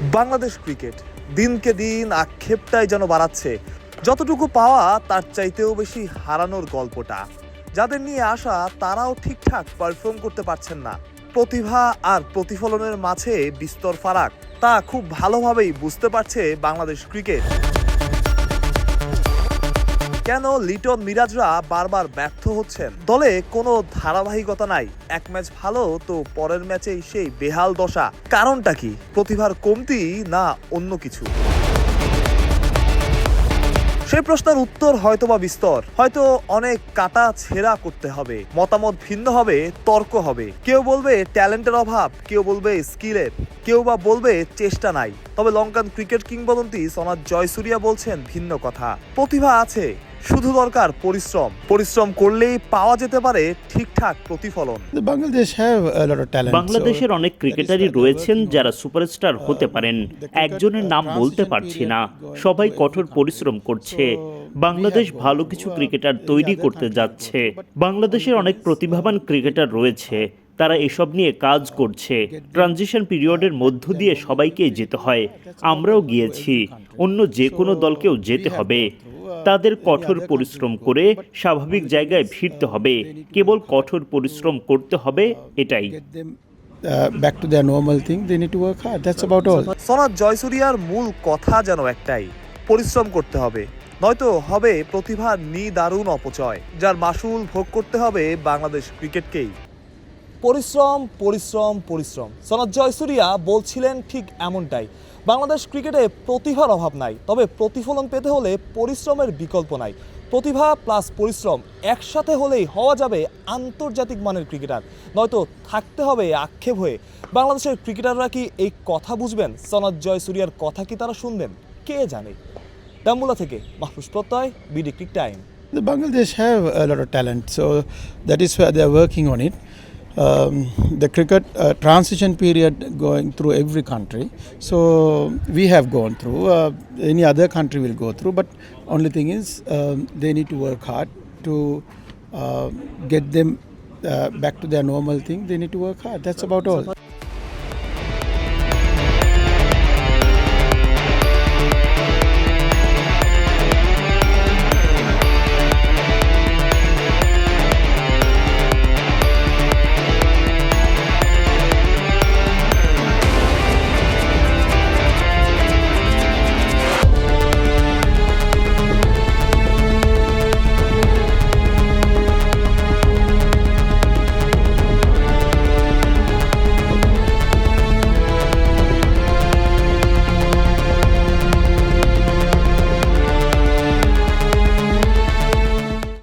Bangladesh cricket দিনকে দিন আক্ষেপটাই যেন বাড়াচ্ছে। যতটুকু পাওয়া, তার চাইতেও বেশি হারানোর গল্পটা। যাদের নিয়ে আসা তারাও ঠিকঠাক পারফর্ম করতে পারছেন না। প্রতিভা আর প্রতিফলনের মাঝে বিস্তর ফারাক। তা খুব ভালোভাবেই বুঝতে পারছে বাংলাদেশ ক্রিকেট। কেন লিটন মিরাজরা বারবার ব্যর্থ হচ্ছেন? দলে কোনো ধারাবাহিকতা নাই। এক ম্যাচ ভালো, তো পরের ম্যাচেই সেই বেহাল দশা। কারণটা কি? প্রতিভার কমতি না অন্য কিছু? সেই প্রশ্নের উত্তর হয়তো বা বিস্তর। হয়তো অনেক কাটা ছেঁড়া করতে হবে। মতামত ভিন্ন হবে, তর্ক হবে। কেউ বলবে ট্যালেন্টের অভাব, কেউ বলবে স্কিলের। কেউ বা বলবে চেষ্টা নাই। তবে লঙ্কান ক্রিকেট কিংবদন্তি সনাথ জয়সুরিয়া বলছেন ভিন্ন কথা। প্রতিভা আছে শুধু দরকার পরিশ্রম। পরিশ্রম করলেই পাওয়া যেতে পারে ঠিকঠাক প্রতিফলন. বাংলাদেশের অনেক ক্রিকেটারই রয়েছেন যারা সুপারস্টার হতে পারেন। একজনের নাম বলতে পারছি না। সবাই কঠোর পরিশ্রম করছে। বাংলাদেশ ভালো কিছু ক্রিকেটার তৈরি করতে যাচ্ছে। বাংলাদেশের অনেক প্রতিভাবান ক্রিকেটার রয়েছে। তারা এসব নিয়ে কাজ করছে। ট্রানজিশন পিরিয়ডের মধ্য দিয়ে সবাইকে যেতে হয়। আমরাও গিয়েছি। অন্য যে কোনো দলকেও যেতে হবে। তাদের কঠোর পরিশ্রম করে স্বাভাবিক জায়গায় ফিরতে হবে কেবল কঠোর পরিশ্রম করতে হবে এটাই get them back to their normal thing. They need to work hard. That's about all. Sanath জয়সুরিয়ার মূল কথা যেন একটাই পরিশ্রম করতে হবে নয়তো হবে প্রতিভার নিদারুণ অপচয় যার মাসুল ভোগ করতে হবে বাংলাদেশ ক্রিকেটকেই পরিশ্রম পরিশ্রম পরিশ্রম। সনাথ জয়সুরিয়া বলছিলেন ঠিক এমনটাই। বাংলাদেশ ক্রিকেটে প্রতিভার অভাব নাই তবে প্রতিফলন পেতে হলে পরিশ্রমের বিকল্প নাই। প্রতিভা প্লাস পরিশ্রম একসাথে হলেই হওয়া যাবে আন্তর্জাতিক মানের ক্রিকেটার। নয়তো থাকতে হবে আক্ষেপ হয়ে। বাংলাদেশের ক্রিকেটাররা কি এই কথা বুঝবেন? সনাথ জয়সুরিয়ার কথা কি তারা শুনবেন? কে জানে? ডাম্বুলা থেকে Mahfuz Prottoy BD crick time. The Bangladesh have a lot of talent, so that is why they are working on it. Um, the cricket uh, transition period going through every country, so we have gone through. Uh, any other country will go through, but only thing is um, they need to work hard to uh, get them uh, back to their normal thing. They need to work hard. That's about all.